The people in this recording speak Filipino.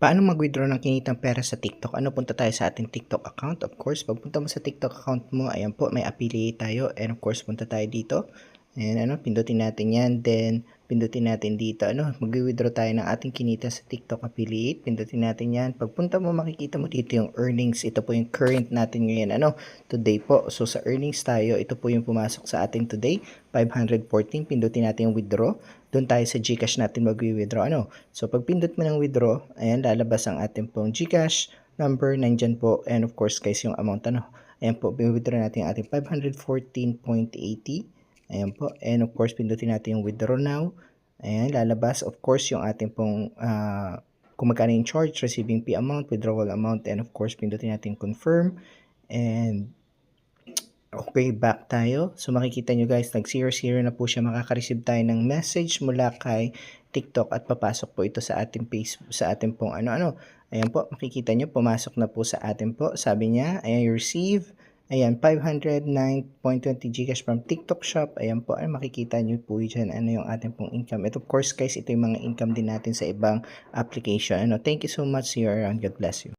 Paano mag-withdraw ng kinitang pera sa TikTok? Ano, punta tayo sa ating TikTok account. Of course, pagpunta mo sa TikTok account mo, ayan po, may affiliate tayo. And of course, punta tayo dito. Ayan, ano, pindutin natin yan. Then, pindutin natin dito. Ano, mag-withdraw tayo ng ating kinita sa TikTok affiliate. Pindutin natin yan. Pagpunta mo, makikita mo dito yung earnings. Ito po yung current natin ngayon. Ano, today po. So, sa earnings tayo, ito po yung pumasok sa ating today. 514. Pindutin natin yung withdraw. Doon tayo sa Gcash natin mag-withdraw. Ano? So, pag pindot mo ng withdraw, ayan, lalabas ang ating pong Gcash number. Nandyan po. And of course, guys, yung amount. Ano? Ayan po, withdraw natin yung ating 514.80. Ayan po. And of course, pindutin natin yung withdraw now. Ayan, lalabas. Of course, yung ating pong uh, kung magkano yung charge, receiving fee amount, withdrawal amount, and of course, pindutin natin confirm. And Okay, back tayo. So makikita nyo guys, nag-0-0 na po siya. Makaka-receive tayo ng message mula kay TikTok at papasok po ito sa ating Facebook, sa ating pong ano-ano. Ayan po, makikita nyo, pumasok na po sa atin po. Sabi niya, ayan, you receive, ayan, 509.20 Gcash from TikTok Shop. Ayan po, ay makikita nyo po dyan, ano yung ating pong income. Ito, of course guys, ito yung mga income din natin sa ibang application. Ano, thank you so much, see you around. God bless you.